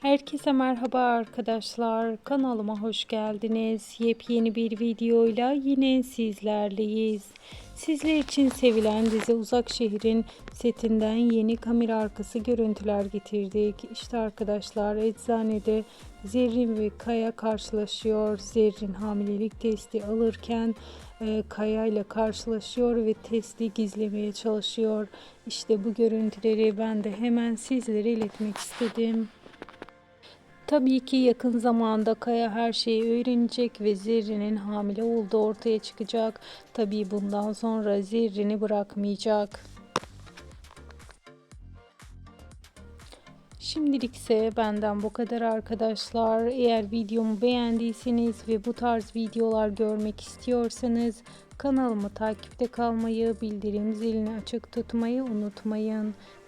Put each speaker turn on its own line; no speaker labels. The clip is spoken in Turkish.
Herkese merhaba arkadaşlar. Kanalıma hoş geldiniz. Yepyeni bir videoyla yine sizlerleyiz. Sizler için sevilen dizi Uzak Şehir'in setinden yeni kamera arkası görüntüler getirdik. İşte arkadaşlar eczanede Zerrin ve Kaya karşılaşıyor. Zerrin hamilelik testi alırken e, Kaya ile karşılaşıyor ve testi gizlemeye çalışıyor. İşte bu görüntüleri ben de hemen sizlere iletmek istedim. Tabii ki yakın zamanda Kaya her şeyi öğrenecek ve Zerrin'in hamile olduğu ortaya çıkacak. Tabii bundan sonra Zerrin'i bırakmayacak. Şimdilik ise benden bu kadar arkadaşlar. Eğer videomu beğendiyseniz ve bu tarz videolar görmek istiyorsanız kanalımı takipte kalmayı, bildirim zilini açık tutmayı unutmayın.